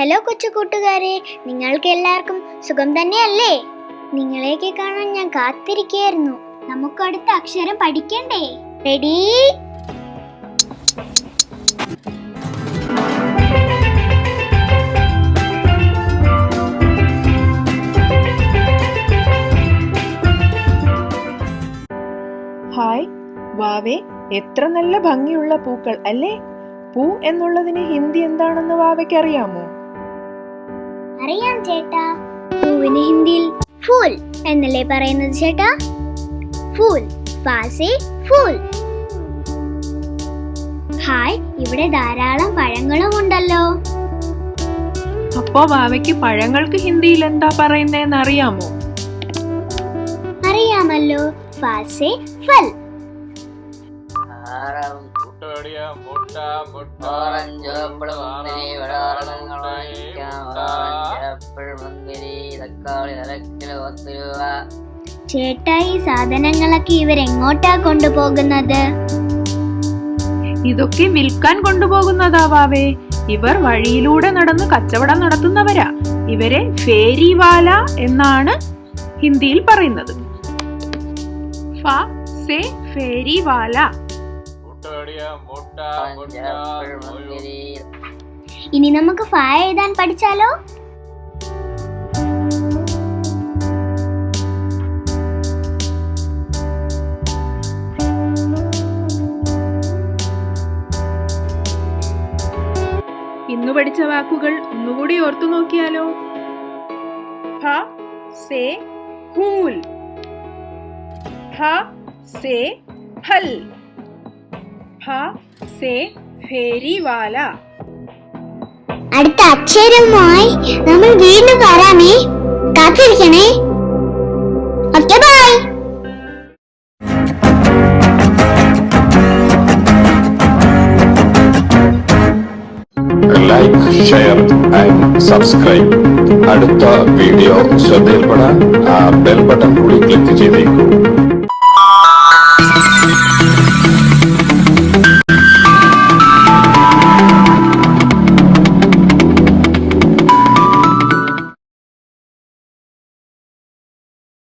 Hello കൊച്ചു കൂട്ടുകാരെ. നിങ്ങൾക്ക് എല്ലാവർക്കും സുഖം തന്നെയല്ലേ? നിങ്ങളെയൊക്കെ കാണാൻ ഞാൻ കാത്തിരിക്കുകയായിരുന്നു. നമുക്ക് അടുത്ത അക്ഷരം പഠിക്കണ്ടേ? Ready hi. വാവേ എത്ര നല്ല ഭംഗിയുള്ള പൂക്കൾ അല്ലേ? പൂ എന്നുള്ളതിന് ഹിന്ദി എന്താണെന്ന് വാവയ്ക്ക് അറിയാമോ? അറിയാം ചേട്ടാ പൂവിന് ഹിന്ദിയിൽ ഫൂൽ എന്നല്ലേ പറയുന്നത് ചേട്ടാ ഫൂൽ ഫാസെ ഫൂൽ ഹായ് ഇവിടെ ധാരാളം പഴങ്ങളും ഉണ്ടല്ലോ അപ്പോ ബാവയ്ക്ക് പഴങ്ങൾക്ക് ഹിന്ദിയിൽ എന്താ പറയുന്നതെന്ന് അറിയാമോ അറിയാമല്ലോ ഫാസെ ഫൽ ഓറഞ്ച് ആപ്പിൾ മുന്തിരി ഓറഞ്ച് ആപ്പിൾ മുന്തിരി തക്കാളി അരക്കിലോ പത്ത് രൂപ ചേട്ടാ ഈ സാധനങ്ങളൊക്കെ ഇവരെങ്ങോട്ടാ കൊണ്ടുപോകുന്നത്? ഇതൊക്കെ വിൽക്കാൻ കൊണ്ടുപോകുന്നതാവേ ഇവർ വഴിയിലൂടെ നടന്ന് കച്ചവടം നടത്തുന്നവരാ. ഇവരെ ഫേരിവാല എന്നാണ് ഹിന്ദിയിൽ പറയുന്നത്. ഫ സെ ഫേരിവാല. ഇനി നമുക്ക് ഫ എഴുതാൻ പഠിച്ചാലോ? ഇന്നു പഠിച്ച വാക്കുകൾ ഒന്നുകൂടി ഓർത്തു നോക്കിയാലോ? അടുത്ത അക്ഷരവുമായി നമ്മൾ വീണ്ടും വരാമേ. കാത്തിരിക്കണേ. ഷെയർ ആൻഡ് സബ്സ്ക്രൈബ് അടുത്ത വീഡിയോ ശ്രദ്ധയിൽപ്പെടാൻ ആ ബെൽ ബട്ടൺ കൂടി ക്ലിക്ക് ചെയ്തേക്കൂ.